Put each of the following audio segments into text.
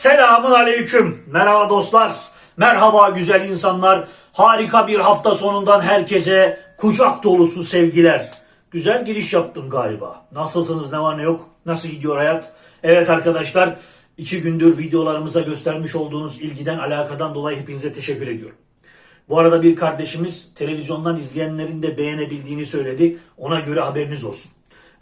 Selamun aleyküm. Merhaba dostlar. Merhaba güzel insanlar. Harika bir hafta sonundan herkese kucak dolusu sevgiler. Güzel giriş yaptım galiba. Nasılsınız ne var ne yok? Nasıl gidiyor hayat? Evet arkadaşlar iki gündür videolarımıza göstermiş olduğunuz ilgiden alakadan dolayı hepinize teşekkür ediyorum. Bu arada bir kardeşimiz televizyondan izleyenlerin de beğenebildiğini söyledi. Ona göre haberiniz olsun.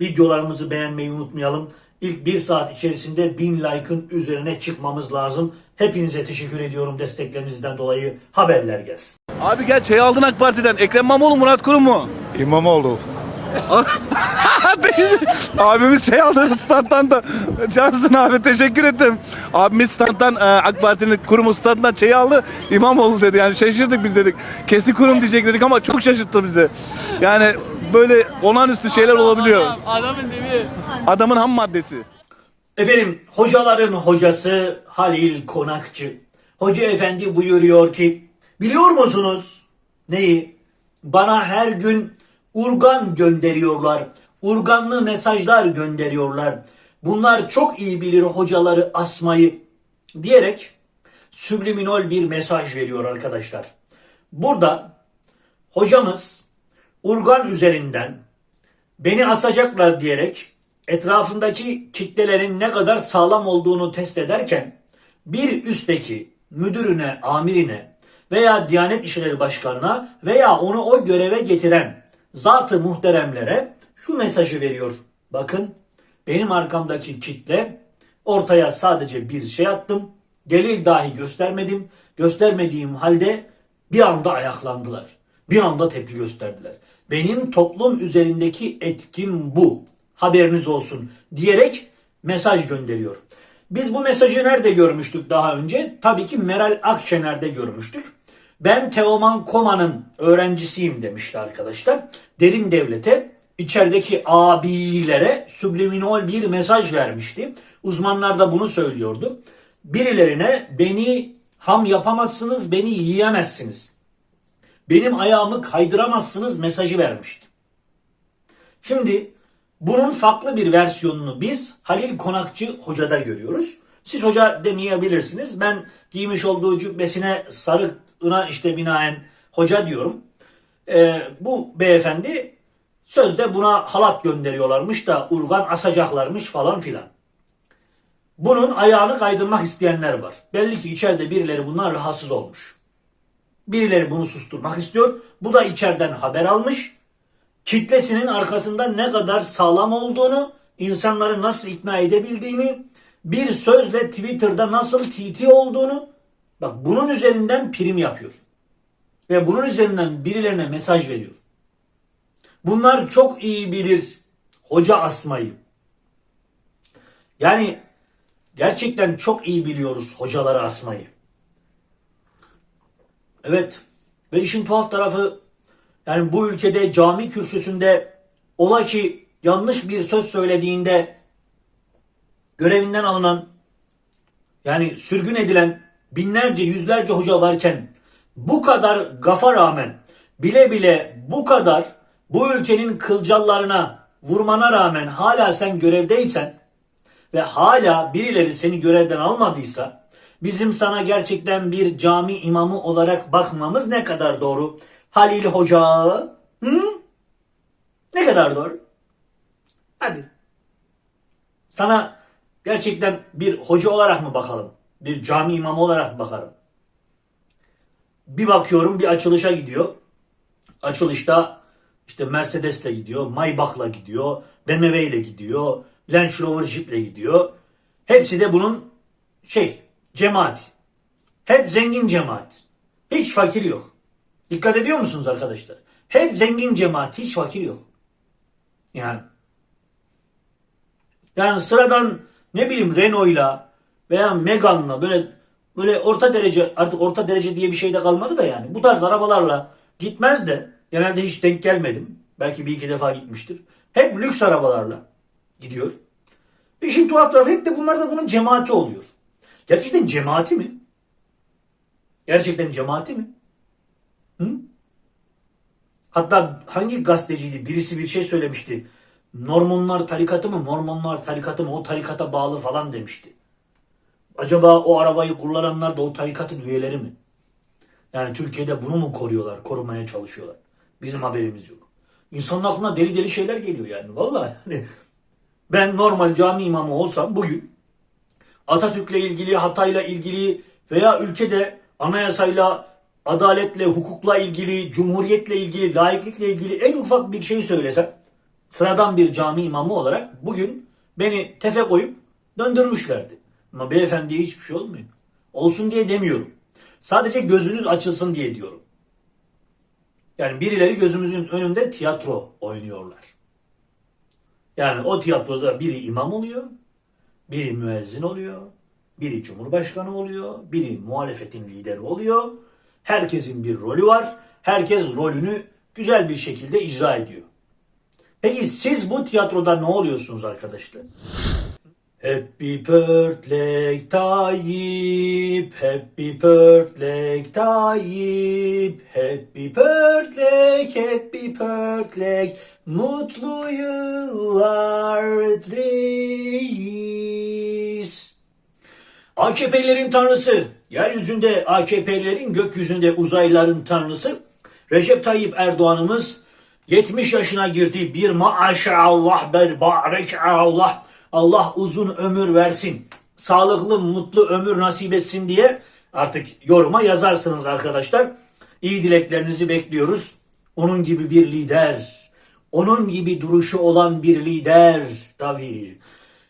Videolarımızı beğenmeyi unutmayalım. İlk bir saat içerisinde 1000 like'ın üzerine çıkmamız lazım. Hepinize teşekkür ediyorum desteklerinizden dolayı. Haberler gelsin. Abi gel çay aldın AK Parti'den. Ekrem İmamoğlu Murat Kurum mu? İmamoğlu. Abimiz şey aldı standtan da. Cansın abi teşekkür ettim. Abimiz standtan e, AK Parti'nin kurumu standtan çayı aldı. İmamoğlu dedi yani şaşırdık biz dedik. Kesin kurum diyecek dedik ama çok şaşırttı bizi. Yani böyle olağanüstü şeyler olabiliyor. Adamın dediği. Adamın ham maddesi. Efendim hocaların hocası Halil Konakçı. Hoca efendi buyuruyor ki biliyor musunuz neyi? Bana her gün urgan gönderiyorlar. Urganlı mesajlar gönderiyorlar. Bunlar çok iyi bilir hocaları asmayı diyerek subliminal bir mesaj veriyor arkadaşlar. Burada hocamız urgan üzerinden beni asacaklar diyerek etrafındaki kitlelerin ne kadar sağlam olduğunu test ederken bir üstteki müdürüne, amirine veya Diyanet İşleri Başkanı'na veya onu o göreve getiren zatı muhteremlere şu mesajı veriyor. Bakın benim arkamdaki kitle ortaya sadece bir şey attım. Delil dahi göstermedim. Göstermediğim halde bir anda ayaklandılar. Bir anda tepki gösterdiler. Benim toplum üzerindeki etkim bu. Haberiniz olsun diyerek mesaj gönderiyor. Biz bu mesajı nerede görmüştük daha önce? Tabii ki Meral Akşener'de görmüştük. Ben Teoman Koma'nın öğrencisiyim demişti arkadaşlar. Derin devlete içerideki abilere subliminal bir mesaj vermişti. Uzmanlar da bunu söylüyordu. Birilerine beni ham yapamazsınız, beni yiyemezsiniz. Benim ayağımı kaydıramazsınız mesajı vermişti. Şimdi bunun farklı bir versiyonunu biz Halil Konakçı hocada görüyoruz. Siz hoca demeyebilirsiniz. Ben giymiş olduğu cübbesine sarığına işte binaen hoca diyorum. Ee, bu beyefendi sözde buna halat gönderiyorlarmış da urgan asacaklarmış falan filan. Bunun ayağını kaydırmak isteyenler var. Belli ki içeride birileri bundan rahatsız olmuş. Birileri bunu susturmak istiyor. Bu da içeriden haber almış. Kitlesinin arkasında ne kadar sağlam olduğunu, insanları nasıl ikna edebildiğini, bir sözle Twitter'da nasıl TT olduğunu, bak bunun üzerinden prim yapıyor. Ve bunun üzerinden birilerine mesaj veriyor. Bunlar çok iyi bilir hoca asmayı. Yani gerçekten çok iyi biliyoruz hocaları asmayı. Evet. Ve işin tuhaf tarafı yani bu ülkede cami kürsüsünde ola ki yanlış bir söz söylediğinde görevinden alınan yani sürgün edilen binlerce yüzlerce hoca varken bu kadar gafa rağmen bile bile bu kadar bu ülkenin kılcallarına vurmana rağmen hala sen görevdeysen ve hala birileri seni görevden almadıysa bizim sana gerçekten bir cami imamı olarak bakmamız ne kadar doğru? Halil Hoca. Hı? Ne kadar doğru? Hadi. Sana gerçekten bir hoca olarak mı bakalım? Bir cami imamı olarak mı bakalım? Bir bakıyorum bir açılışa gidiyor. Açılışta işte Mercedes'le gidiyor, Maybach'la gidiyor, BMW ile gidiyor, Land Rover Jeep'le gidiyor. Hepsi de bunun şey, cemaat. Hep zengin cemaat. Hiç fakir yok. Dikkat ediyor musunuz arkadaşlar? Hep zengin cemaat, hiç fakir yok. Yani yani sıradan ne bileyim Renault'la veya Megane'la böyle böyle orta derece artık orta derece diye bir şey de kalmadı da yani. Bu tarz arabalarla gitmez de genelde hiç denk gelmedim. Belki bir iki defa gitmiştir. Hep lüks arabalarla gidiyor. İşin tuhaf tarafı hep de bunlar da bunun cemaati oluyor. Gerçekten cemaati mi? Gerçekten cemaati mi? Hı? Hatta hangi gazeteciydi? Birisi bir şey söylemişti. Normonlar tarikatı mı? Mormonlar tarikatı mı? O tarikata bağlı falan demişti. acaba o arabayı kullananlar da o tarikatın üyeleri mi? Yani Türkiye'de bunu mu koruyorlar, korumaya çalışıyorlar? Bizim haberimiz yok. İnsanın aklına deli deli şeyler geliyor yani. Vallahi yani ben normal cami imamı olsam bugün Atatürk'le ilgili, Hatay'la ilgili veya ülkede anayasayla, adaletle, hukukla ilgili, cumhuriyetle ilgili, laiklikle ilgili en ufak bir şey söylesem sıradan bir cami imamı olarak bugün beni tefe koyup döndürmüşlerdi. Ama beyefendiye hiçbir şey olmuyor. Olsun diye demiyorum. Sadece gözünüz açılsın diye diyorum. Yani birileri gözümüzün önünde tiyatro oynuyorlar. Yani o tiyatroda biri imam oluyor, biri müezzin oluyor, biri cumhurbaşkanı oluyor, biri muhalefetin lideri oluyor. Herkesin bir rolü var. Herkes rolünü güzel bir şekilde icra ediyor. Peki siz bu tiyatroda ne oluyorsunuz arkadaşlar? Happy birthday Tayyip, happy birthday Tayyip, happy birthday, happy birthday, mutlu yıllar reis. AKP'lerin tanrısı, yeryüzünde AKP'lerin gökyüzünde uzayların tanrısı Recep Tayyip Erdoğan'ımız 70 yaşına girdi. Bir maşallah ber barek Allah. Allah uzun ömür versin. Sağlıklı, mutlu ömür nasip etsin diye artık yoruma yazarsınız arkadaşlar. İyi dileklerinizi bekliyoruz. Onun gibi bir lider, onun gibi duruşu olan bir lider tabii.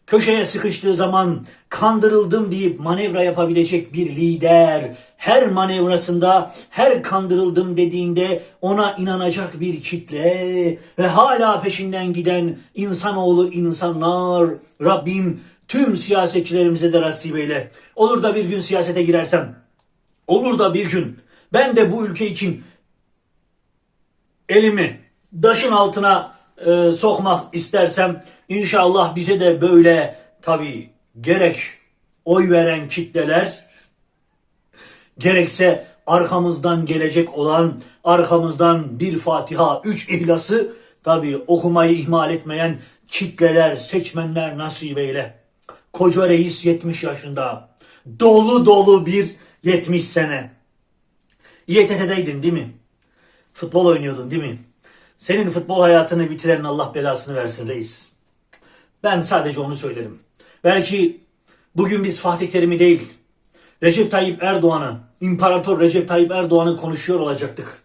Köşeye sıkıştığı zaman kandırıldım deyip manevra yapabilecek bir lider. Her manevrasında, her kandırıldım dediğinde ona inanacak bir kitle ve hala peşinden giden insanoğlu insanlar. Rabbim tüm siyasetçilerimize de nasip eyle. Olur da bir gün siyasete girersem, olur da bir gün ben de bu ülke için elimi daşın altına e, sokmak istersem inşallah bize de böyle tabii gerek oy veren kitleler gerekse arkamızdan gelecek olan arkamızdan bir Fatiha, üç ihlası tabii okumayı ihmal etmeyen kitleler, seçmenler nasip eyle. Koca reis 70 yaşında. Dolu dolu bir 70 sene. İETT'deydin değil mi? Futbol oynuyordun değil mi? Senin futbol hayatını bitiren Allah belasını versin reis. Ben sadece onu söylerim. Belki bugün biz Fatih Terim'i değil, Recep Tayyip Erdoğan'ı, İmparator Recep Tayyip Erdoğan'ı konuşuyor olacaktık.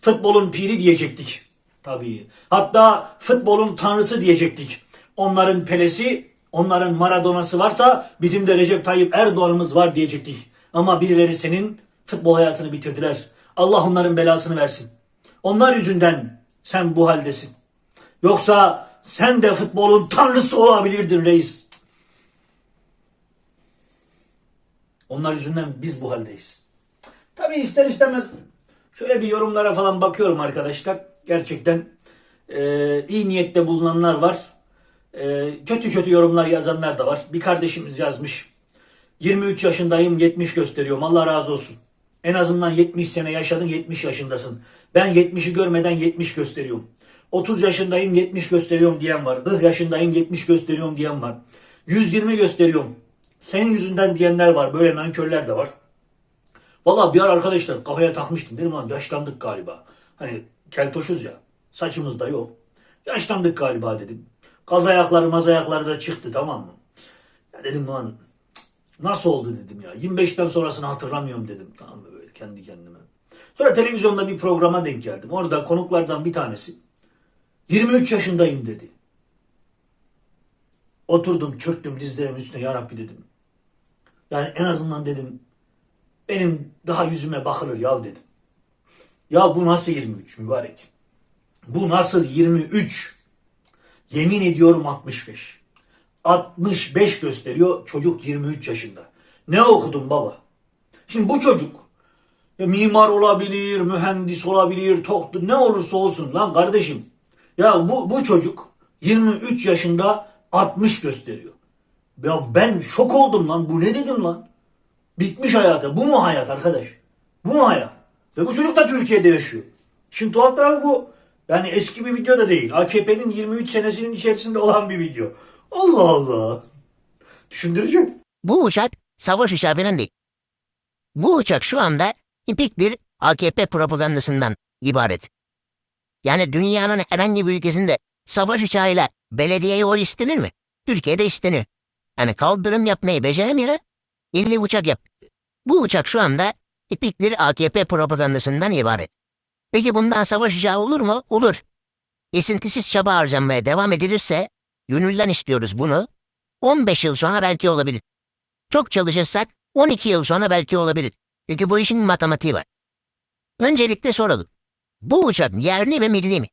Futbolun piri diyecektik. Tabii. Hatta futbolun tanrısı diyecektik. Onların Pelesi, onların Maradona'sı varsa bizim de Recep Tayyip Erdoğan'ımız var diyecektik. Ama birileri senin futbol hayatını bitirdiler. Allah onların belasını versin. Onlar yüzünden sen bu haldesin. Yoksa sen de futbolun tanrısı olabilirdin reis. Onlar yüzünden biz bu haldeyiz. Tabii ister istemez şöyle bir yorumlara falan bakıyorum arkadaşlar. Gerçekten e, iyi niyette bulunanlar var. E, kötü kötü yorumlar yazanlar da var. Bir kardeşimiz yazmış. 23 yaşındayım 70 gösteriyorum. Allah razı olsun. En azından 70 sene yaşadın 70 yaşındasın. Ben 70'i görmeden 70 gösteriyorum. 30 yaşındayım 70 gösteriyorum diyen var. 40 yaşındayım 70 gösteriyorum diyen var. 120 gösteriyorum. Senin yüzünden diyenler var. Böyle nankörler de var. Valla bir ara arkadaşlar kafaya takmıştım. Dedim lan yaşlandık galiba. Hani keltoşuz ya. Saçımız da yok. Yaşlandık galiba dedim. Kaz ayakları maz ayakları da çıktı tamam mı? Ya dedim lan nasıl oldu dedim ya. 25'ten sonrasını hatırlamıyorum dedim. Tamam mı böyle kendi kendime. Sonra televizyonda bir programa denk geldim. Orada konuklardan bir tanesi 23 yaşındayım dedi. Oturdum çöktüm dizlerimin üstüne ya Rabbi dedim. Yani en azından dedim benim daha yüzüme bakılır ya dedim. Ya bu nasıl 23 mübarek? Bu nasıl 23? Yemin ediyorum 65. 65 gösteriyor çocuk 23 yaşında. Ne okudun baba? Şimdi bu çocuk ya mimar olabilir, mühendis olabilir, doktor ne olursa olsun lan kardeşim. Ya bu, bu çocuk 23 yaşında 60 gösteriyor. Ya ben şok oldum lan. Bu ne dedim lan? Bitmiş hayatı. Bu mu hayat arkadaş? Bu mu hayat? Ve bu çocuk da Türkiye'de yaşıyor. Şimdi tuhaf tarafı bu. Yani eski bir video da değil. AKP'nin 23 senesinin içerisinde olan bir video. Allah Allah. Düşündürücü. Bu uşak savaş uçağı değil. Bu uçak şu anda tipik bir AKP propagandasından ibaret. Yani dünyanın herhangi bir ülkesinde savaş uçağıyla belediyeye oy istenir mi? Türkiye'de isteniyor. Yani kaldırım yapmayı beceremiyor. İlli uçak yap. Bu uçak şu anda tipik bir AKP propagandasından ibaret. Peki bundan savaş uçağı olur mu? Olur. Esintisiz çaba harcanmaya devam edilirse, gönülden istiyoruz bunu, 15 yıl sonra belki olabilir. Çok çalışırsak 12 yıl sonra belki olabilir. Çünkü bu işin matematiği var. Öncelikle soralım. Bu uçak yerli ve milli mi?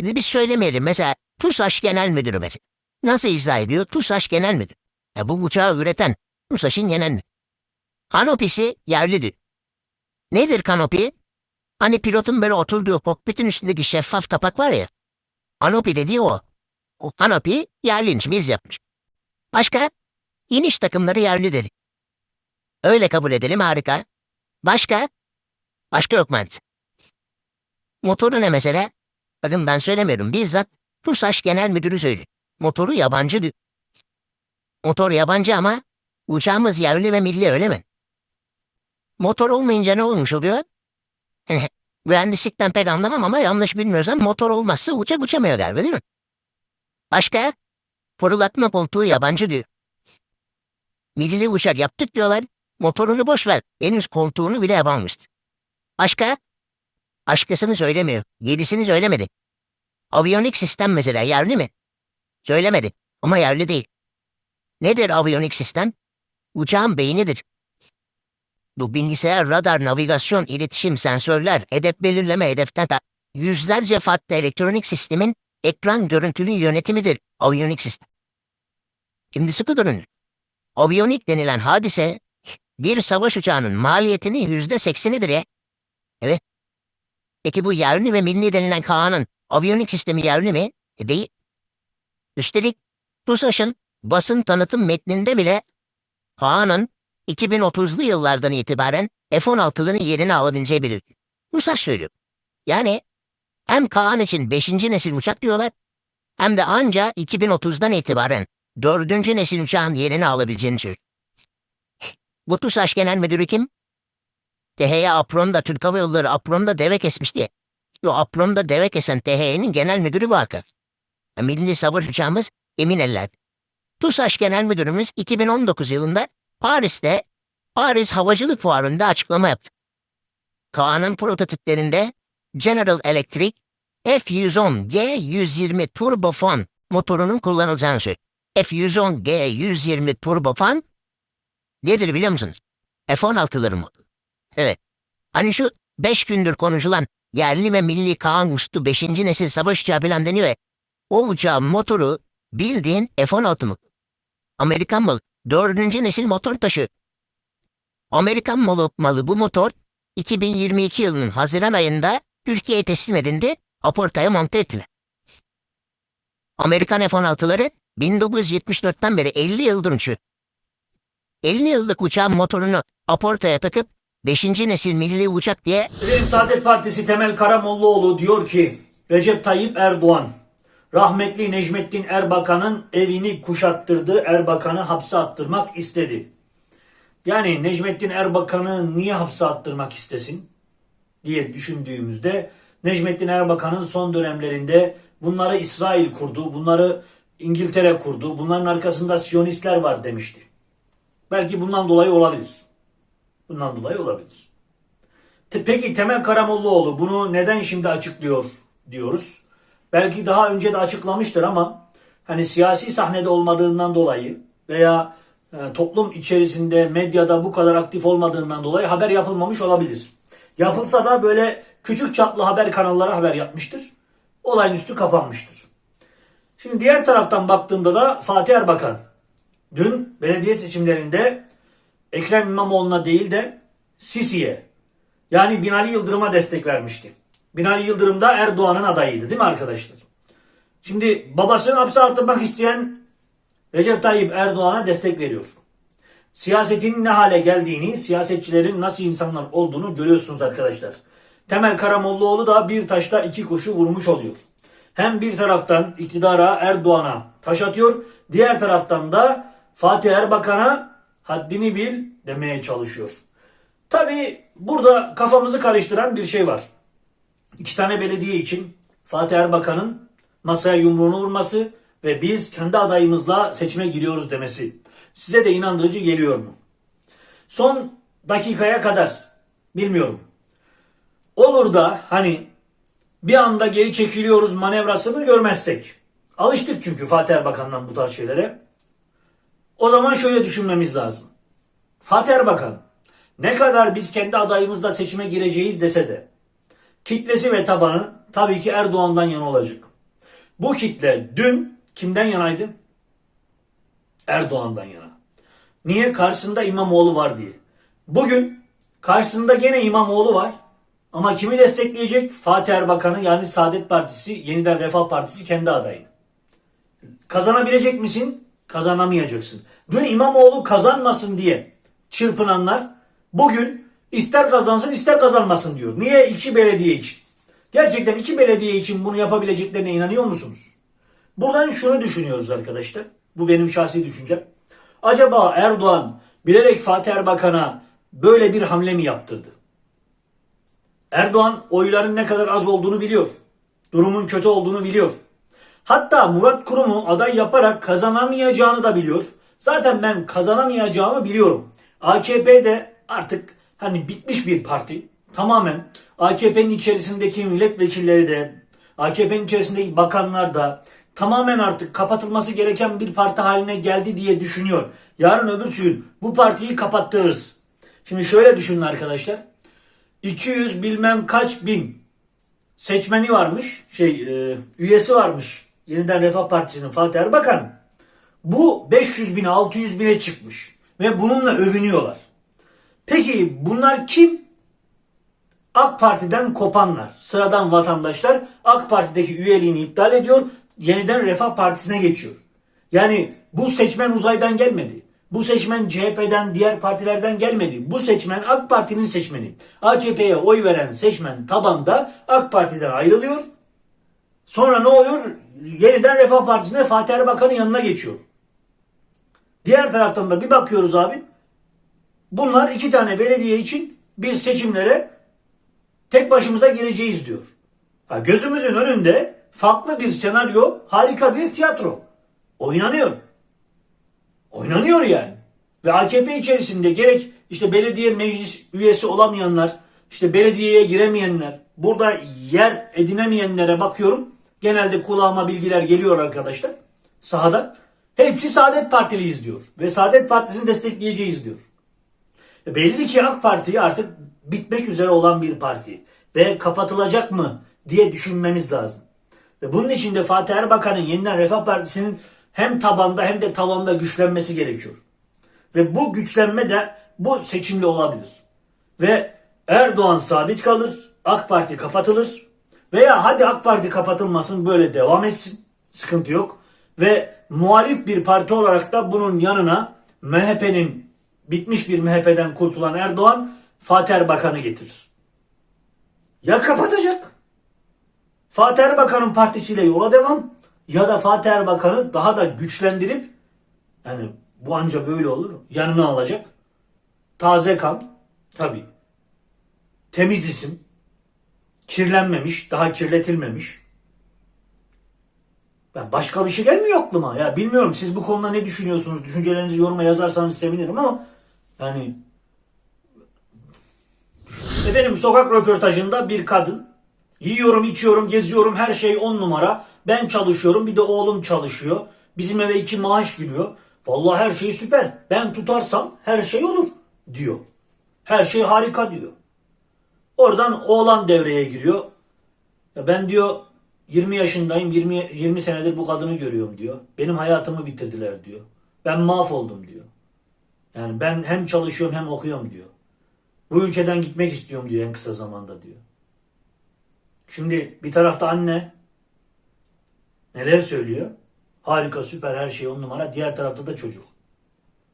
Biz söylemeyelim mesela TUSAŞ Genel Müdürü mesela. Nasıl izah ediyor? TUSAŞ Genel Müdür. E bu uçağı üreten TUSAŞ'ın genel müdürü. Kanopisi yerlidir. Nedir kanopi? Hani pilotun böyle oturduğu kokpitin üstündeki şeffaf kapak var ya. Kanopi dediği o. O kanopi yerliymiş biz yapmış. Başka? İniş takımları yerlidir. Öyle kabul edelim harika. Başka? Başka yok mühendis. Motoru ne mesela? Bakın ben söylemiyorum. Bizzat TUSAŞ Genel Müdürü söylüyor. Motoru yabancı diyor. Motor yabancı ama uçağımız yerli ve milli öyle mi? Motor olmayınca ne olmuş oluyor? Mühendislikten pek anlamam ama yanlış bilmiyorsam motor olmazsa uçak uçamıyor galiba değil mi? Başka? Fırlatma koltuğu yabancı diyor. Milli uçak yaptık diyorlar. Motorunu boş ver. Henüz koltuğunu bile yapamamıştı. Başka? Başkasını söylemiyor. Yedisini söylemedi. Aviyonik sistem mesela yerli mi? Söylemedi. Ama yerli değil. Nedir aviyonik sistem? Uçağın beynidir. Bu bilgisayar, radar, navigasyon, iletişim, sensörler, hedef belirleme, hedeften yüzlerce farklı elektronik sistemin ekran görüntülü yönetimidir aviyonik sistem. Şimdi sıkı durun. Aviyonik denilen hadise bir savaş uçağının maliyetinin yüzde seksenidir ya. Evet. Peki bu yerli ve milli denilen Kaan'ın aviyonik sistemi yerli mi? E değil. Üstelik TUSAŞ'ın basın tanıtım metninde bile Kaan'ın 2030'lu yıllardan itibaren F-16'ların yerini alabileceği belirtiyor. TUSAŞ söylüyor. Yani hem Kaan için 5. nesil uçak diyorlar hem de anca 2030'dan itibaren 4. nesil uçağın yerini alabileceğini söylüyor. Bu TUSAŞ Genel Müdürü kim? THY Apron'da Türk Hava Yolları Apron'da deve kesmişti. O Apron'da deve kesen THY'nin genel müdürü var ki. Milli savaş uçağımız emin eller. TUSAŞ Genel Müdürümüz 2019 yılında Paris'te Paris Havacılık Fuarı'nda açıklama yaptı. Kaan'ın prototiplerinde General Electric F-110 G120 turbofan motorunun kullanılacağını söyledi. F-110 G120 turbofan nedir biliyor musunuz? F-16'ların motoru. Evet. Hani şu 5 gündür konuşulan yerli ve milli Kaan Uslu 5. nesil savaş uçağı falan deniyor ya. O uçağın motoru bildiğin F-16 mı? Amerikan malı. Dördüncü nesil motor taşı. Amerikan malı, malı bu motor 2022 yılının Haziran ayında Türkiye'ye teslim edildi, aportaya monte ettiler. Amerikan F-16'ları 1974'ten beri 50 yıldır uçuyor. 50 yıllık uçağın motorunu aportaya takıp 5. nesil milli uçak diye Efendim Saadet Partisi Temel Karamollaoğlu diyor ki Recep Tayyip Erdoğan rahmetli Necmettin Erbakan'ın evini kuşattırdı. Erbakan'ı hapse attırmak istedi. Yani Necmettin Erbakan'ı niye hapse attırmak istesin diye düşündüğümüzde Necmettin Erbakan'ın son dönemlerinde bunları İsrail kurdu, bunları İngiltere kurdu, bunların arkasında Siyonistler var demişti. Belki bundan dolayı olabilir. Bundan dolayı olabilir. Peki Temel Karamollaoğlu bunu neden şimdi açıklıyor diyoruz. Belki daha önce de açıklamıştır ama hani siyasi sahnede olmadığından dolayı veya e, toplum içerisinde medyada bu kadar aktif olmadığından dolayı haber yapılmamış olabilir. Yapılsa da böyle küçük çaplı haber kanallara haber yapmıştır. Olayın üstü kapanmıştır. Şimdi diğer taraftan baktığımda da Fatih Erbakan dün belediye seçimlerinde Ekrem İmamoğlu'na değil de Sisi'ye yani Binali Yıldırım'a destek vermişti. Binali Yıldırım da Erdoğan'ın adayıydı değil mi arkadaşlar? Şimdi babasını hapse attırmak isteyen Recep Tayyip Erdoğan'a destek veriyor. Siyasetin ne hale geldiğini, siyasetçilerin nasıl insanlar olduğunu görüyorsunuz arkadaşlar. Temel Karamollaoğlu da bir taşta iki kuşu vurmuş oluyor. Hem bir taraftan iktidara Erdoğan'a taş atıyor, diğer taraftan da Fatih Erbakan'a haddini bil demeye çalışıyor. Tabi burada kafamızı karıştıran bir şey var. İki tane belediye için Fatih Erbakan'ın masaya yumruğunu vurması ve biz kendi adayımızla seçime giriyoruz demesi. Size de inandırıcı geliyor mu? Son dakikaya kadar bilmiyorum. Olur da hani bir anda geri çekiliyoruz manevrasını görmezsek. Alıştık çünkü Fatih Erbakan'dan bu tarz şeylere. O zaman şöyle düşünmemiz lazım. Fatih Erbakan ne kadar biz kendi adayımızla seçime gireceğiz dese de kitlesi ve tabanı tabii ki Erdoğan'dan yana olacak. Bu kitle dün kimden yanaydı? Erdoğan'dan yana. Niye? Karşısında İmamoğlu var diye. Bugün karşısında gene İmamoğlu var. Ama kimi destekleyecek? Fatih Erbakan'ı yani Saadet Partisi, Yeniden Refah Partisi kendi adayını. Kazanabilecek misin? Kazanamayacaksın. Dün İmamoğlu kazanmasın diye çırpınanlar bugün ister kazansın ister kazanmasın diyor. Niye? iki belediye için. Gerçekten iki belediye için bunu yapabileceklerine inanıyor musunuz? Buradan şunu düşünüyoruz arkadaşlar. Bu benim şahsi düşüncem. Acaba Erdoğan bilerek Fatih Erbakan'a böyle bir hamle mi yaptırdı? Erdoğan oyların ne kadar az olduğunu biliyor. Durumun kötü olduğunu biliyor. Hatta Murat Kurum'u aday yaparak kazanamayacağını da biliyor. Zaten ben kazanamayacağımı biliyorum. AKP de artık hani bitmiş bir parti. Tamamen AKP'nin içerisindeki milletvekilleri de, AKP'nin içerisindeki bakanlar da tamamen artık kapatılması gereken bir parti haline geldi diye düşünüyor. Yarın öbür gün bu partiyi kapattırırız. Şimdi şöyle düşünün arkadaşlar. 200 bilmem kaç bin seçmeni varmış, şey e, üyesi varmış. Yeniden Refah Partisi'nin Fatih Erbakan. Bu 500 bine 600 bine çıkmış ve bununla övünüyorlar. Peki bunlar kim? AK Parti'den kopanlar, sıradan vatandaşlar AK Parti'deki üyeliğini iptal ediyor, yeniden Refah Partisi'ne geçiyor. Yani bu seçmen uzaydan gelmedi. Bu seçmen CHP'den, diğer partilerden gelmedi. Bu seçmen AK Parti'nin seçmeni. AKP'ye oy veren seçmen tabanda AK Parti'den ayrılıyor. Sonra ne oluyor? Yeniden Refah Partisi'ne Fatih Erbakan'ın yanına geçiyor. Diğer taraftan da bir bakıyoruz abi. Bunlar iki tane belediye için biz seçimlere tek başımıza gireceğiz diyor. Ha, gözümüzün önünde farklı bir senaryo, harika bir tiyatro. Oynanıyor. Oynanıyor yani. Ve AKP içerisinde gerek işte belediye meclis üyesi olamayanlar, işte belediyeye giremeyenler, burada yer edinemeyenlere bakıyorum. Genelde kulağıma bilgiler geliyor arkadaşlar sahada. Hepsi Saadet Partiliyiz diyor. Ve Saadet Partisi'ni destekleyeceğiz diyor. Belli ki AK Parti artık bitmek üzere olan bir parti. Ve kapatılacak mı diye düşünmemiz lazım. Ve bunun için de Fatih Erbakan'ın yeniden Refah Partisi'nin hem tabanda hem de tavanda güçlenmesi gerekiyor. Ve bu güçlenme de bu seçimle olabilir. Ve Erdoğan sabit kalır, AK Parti kapatılır veya hadi AK Parti kapatılmasın böyle devam etsin. Sıkıntı yok. Ve muhalif bir parti olarak da bunun yanına MHP'nin bitmiş bir MHP'den kurtulan Erdoğan Fatih Erbakan'ı getirir. Ya kapatacak. Fatih Erbakan'ın partisiyle yola devam ya da Fatih Erbakan'ı daha da güçlendirip yani bu anca böyle olur. Yanına alacak. Taze kan. Tabi. Temiz isim. Kirlenmemiş. Daha kirletilmemiş. Ben başka bir şey gelmiyor aklıma. Ya bilmiyorum siz bu konuda ne düşünüyorsunuz? Düşüncelerinizi yoruma yazarsanız sevinirim ama yani Efendim sokak röportajında bir kadın yiyorum, içiyorum, geziyorum her şey on numara. Ben çalışıyorum bir de oğlum çalışıyor. Bizim eve iki maaş giriyor. Vallahi her şey süper. Ben tutarsam her şey olur diyor. Her şey harika diyor. Oradan oğlan devreye giriyor. Ya ben diyor 20 yaşındayım 20 20 senedir bu kadını görüyorum diyor. Benim hayatımı bitirdiler diyor. Ben mahvoldum diyor. Yani ben hem çalışıyorum hem okuyorum diyor. Bu ülkeden gitmek istiyorum diyor en kısa zamanda diyor. Şimdi bir tarafta anne neler söylüyor? Harika, süper, her şey on numara. Diğer tarafta da çocuk.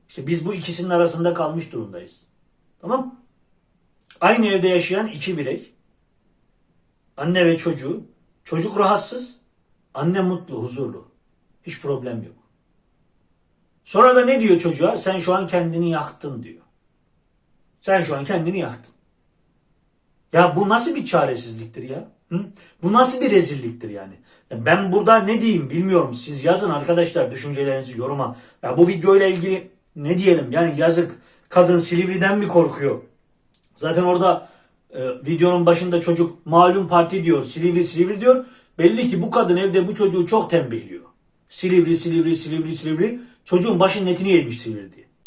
İşte biz bu ikisinin arasında kalmış durumdayız. Tamam? Aynı evde yaşayan iki birey. Anne ve çocuğu. Çocuk rahatsız. Anne mutlu, huzurlu. Hiç problem yok. Sonra da ne diyor çocuğa? Sen şu an kendini yaktın diyor. Sen şu an kendini yaktın. Ya bu nasıl bir çaresizliktir ya? Hı? Bu nasıl bir rezilliktir yani? Ya Ben burada ne diyeyim bilmiyorum. Siz yazın arkadaşlar düşüncelerinizi yoruma. Ya bu videoyla ilgili ne diyelim? Yani yazık kadın Silivri'den mi korkuyor? Zaten orada e, videonun başında çocuk malum parti diyor. Silivri Silivri diyor. Belli ki bu kadın evde bu çocuğu çok tembihliyor. Silivri Silivri Silivri Silivri. Çocuğun başının etini yemiş diye.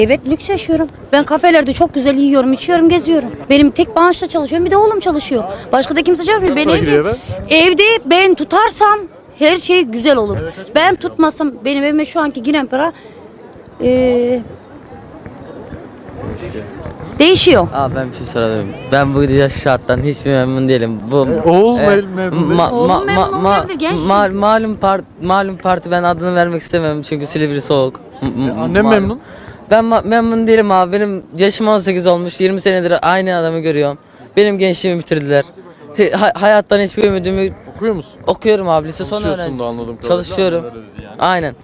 Evet lüks yaşıyorum. Ben kafelerde çok güzel yiyorum, içiyorum, geziyorum. Benim tek maaşla çalışıyorum bir de oğlum çalışıyor. Başka da kimse çalışmıyor. Ben evde, be? evde ben tutarsam her şey güzel olur. ben tutmazsam benim evime şu anki giren para eee, değişiyor. Abi ben bir şey sorabilirim. Ben bu yaş şarttan hiç memnun değilim. Bu oğul mem- memnun değil. Oğlum memnun olmayabilir, genç. ma- malum part malum parti ben adını vermek istemem çünkü Silivri soğuk. M- m- annem malum. memnun. Ben ma- memnun değilim abi. Benim yaşım 18 olmuş. 20 senedir aynı adamı görüyorum. Benim gençliğimi bitirdiler. Hi- ha- hayattan hiçbir ümidimi Okuyor musun? okuyorum abi. Lise son Çalışıyorsun da öğrencisiyim. anladığım kadarıyla. Çalışıyorum. Aynen.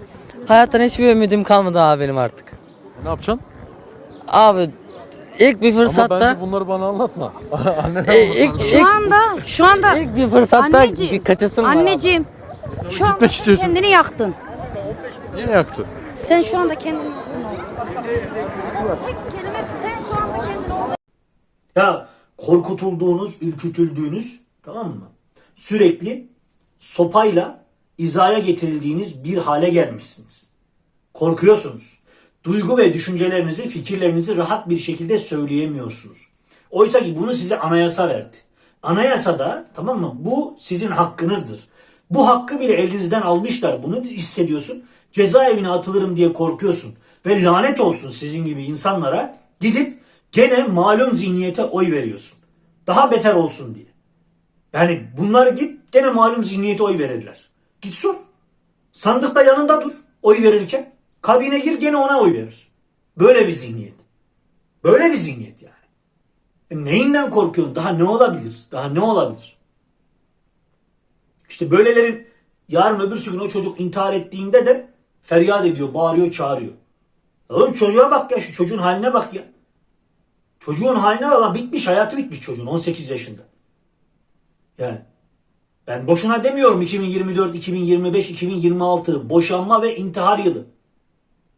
Hayattan hiçbir ümidim kalmadı abi benim artık. Ne yapacaksın? Abi ilk bir Ama fırsatta bence bunları bana anlatma. Annene e, ilk, anlat. Şu ilk, anda şu anda ilk bir fırsatta anneciğim, kaçasım var. abi. anneciğim şu anda Gitmek istiyorsun. kendini yaktın. Niye yaktı? Sen şu anda kendini yaktın. Sen tek kelime sen şu anda kendini orada Ya korkutulduğunuz, ürkütüldüğünüz tamam mı? Sürekli sopayla izaya getirildiğiniz bir hale gelmişsiniz. Korkuyorsunuz. Duygu ve düşüncelerinizi, fikirlerinizi rahat bir şekilde söyleyemiyorsunuz. Oysa ki bunu size anayasa verdi. Anayasada tamam mı? Bu sizin hakkınızdır. Bu hakkı bile elinizden almışlar. Bunu hissediyorsun. Cezaevine atılırım diye korkuyorsun. Ve lanet olsun sizin gibi insanlara gidip gene malum zihniyete oy veriyorsun. Daha beter olsun diye. Yani bunlar git gene malum zihniyete oy verirler. Git sor. Sandıkta yanında dur oy verirken. Kabine gir gene ona oy verir. Böyle bir zihniyet. Böyle bir zihniyet yani. E neyinden korkuyorsun? Daha ne olabilir? Daha ne olabilir? İşte böylelerin yarın öbürsü gün o çocuk intihar ettiğinde de feryat ediyor, bağırıyor, çağırıyor. Oğlum çocuğa bak ya, şu çocuğun haline bak ya. Çocuğun haline bak lan bitmiş, hayatı bitmiş çocuğun 18 yaşında. Yani ben boşuna demiyorum 2024, 2025, 2026 boşanma ve intihar yılı.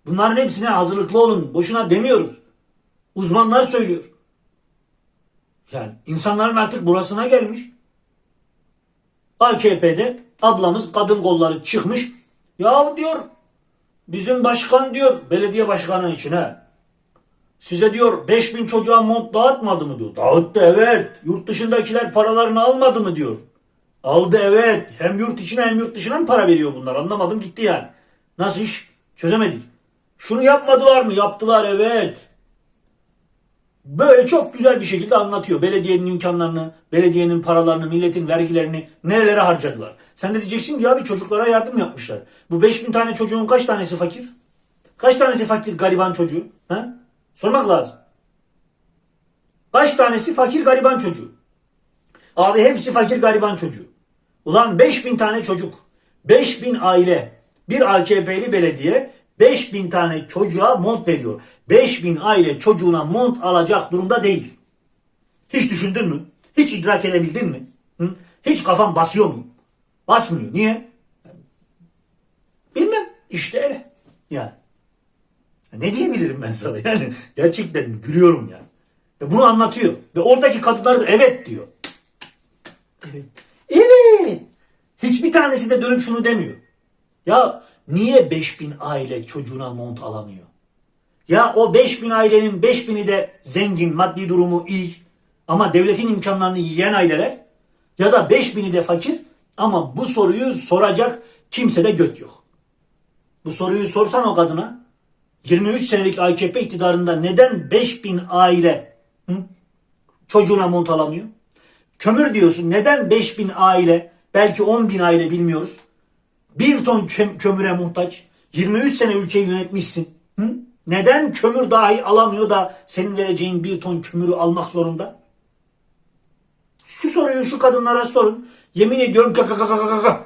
Bunların hepsine hazırlıklı olun. Boşuna demiyoruz. Uzmanlar söylüyor. Yani insanların artık burasına gelmiş. AKP'de ablamız kadın kolları çıkmış. Ya diyor bizim başkan diyor belediye başkanı için he. Size diyor 5000 çocuğa mont dağıtmadı mı diyor. Dağıttı evet. Yurt dışındakiler paralarını almadı mı diyor. Aldı evet. Hem yurt içine hem yurt dışına mı para veriyor bunlar? Anlamadım gitti yani. Nasıl iş? Çözemedik. Şunu yapmadılar mı? Yaptılar evet. Böyle çok güzel bir şekilde anlatıyor. Belediyenin imkanlarını, belediyenin paralarını, milletin vergilerini nerelere harcadılar. Sen de diyeceksin ki abi çocuklara yardım yapmışlar. Bu 5000 tane çocuğun kaç tanesi fakir? Kaç tanesi fakir gariban çocuğu? Ha? Sormak lazım. Kaç tanesi fakir gariban çocuğu? Abi hepsi fakir gariban çocuğu. Ulan 5000 tane çocuk, 5000 aile, bir AKP'li belediye 5000 tane çocuğa mont veriyor. 5000 aile çocuğuna mont alacak durumda değil. Hiç düşündün mü? Hiç idrak edebildin mi? Hı? Hiç kafan basıyor mu? Basmıyor. Niye? Bilmem. İşte öyle. Yani. Ne diyebilirim ben sana? Yani gerçekten gülüyorum yani. Ve bunu anlatıyor. Ve oradaki kadınlar da evet diyor. Evet. Evet. Hiçbir tanesi de dönüp şunu demiyor. Ya niye 5000 aile çocuğuna mont alamıyor? Ya o 5000 ailenin 5000'i de zengin, maddi durumu iyi ama devletin imkanlarını yiyen aileler ya da 5000'i de fakir ama bu soruyu soracak kimse de göt yok. Bu soruyu sorsan o kadına 23 senelik AKP iktidarında neden 5000 aile hı, çocuğuna mont alamıyor? Kömür diyorsun. Neden 5000 aile, belki 10 bin aile bilmiyoruz. Bir ton kö- kömüre muhtaç. 23 sene ülkeyi yönetmişsin. Hı? Neden kömür dahi alamıyor da senin vereceğin bir ton kömürü almak zorunda? Şu soruyu şu kadınlara sorun. Yemin ediyorum kaka kaka kaka kaka.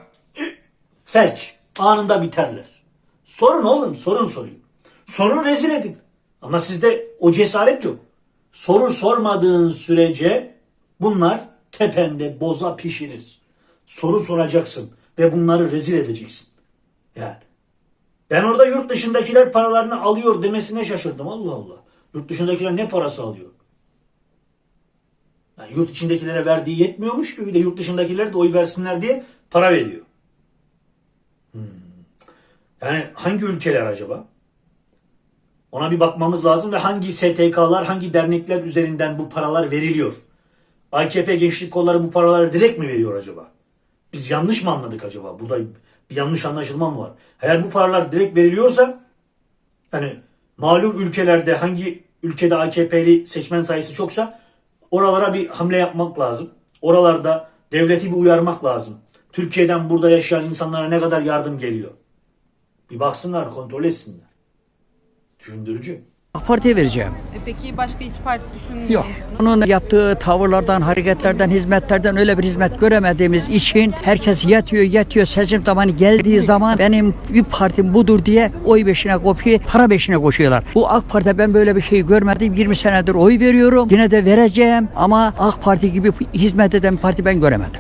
Felç. Anında biterler. Sorun oğlum sorun soruyu. Sorun rezil edin. Ama sizde o cesaret yok. Soru sormadığın sürece bunlar tepende boza pişirir. Soru soracaksın ve bunları rezil edeceksin. Yani. Ben orada yurt dışındakiler paralarını alıyor demesine şaşırdım. Allah Allah. Yurt dışındakiler ne parası alıyor? Yani yurt içindekilere verdiği yetmiyormuş gibi bir de yurt dışındakiler de oy versinler diye para veriyor. Hmm. Yani hangi ülkeler acaba? Ona bir bakmamız lazım ve hangi STK'lar, hangi dernekler üzerinden bu paralar veriliyor? AKP gençlik kolları bu paraları direkt mi veriyor acaba? Biz yanlış mı anladık acaba? Burada bir yanlış anlaşılma mı var? Eğer bu paralar direkt veriliyorsa yani malum ülkelerde hangi ülkede AKP'li seçmen sayısı çoksa oralara bir hamle yapmak lazım. Oralarda devleti bir uyarmak lazım. Türkiye'den burada yaşayan insanlara ne kadar yardım geliyor? Bir baksınlar, kontrol etsinler. Düşündürücü. AK Parti'ye vereceğim. E peki başka hiç parti düşünmüyor Yok. musunuz? Onun yaptığı tavırlardan, hareketlerden, hizmetlerden öyle bir hizmet göremediğimiz için herkes yatıyor, yatıyor. Seçim zamanı geldiği zaman benim bir partim budur diye oy beşine kopuyor, para beşine koşuyorlar. Bu AK Parti'de ben böyle bir şey görmedim. 20 senedir oy veriyorum. Yine de vereceğim ama AK Parti gibi hizmet eden parti ben göremedim.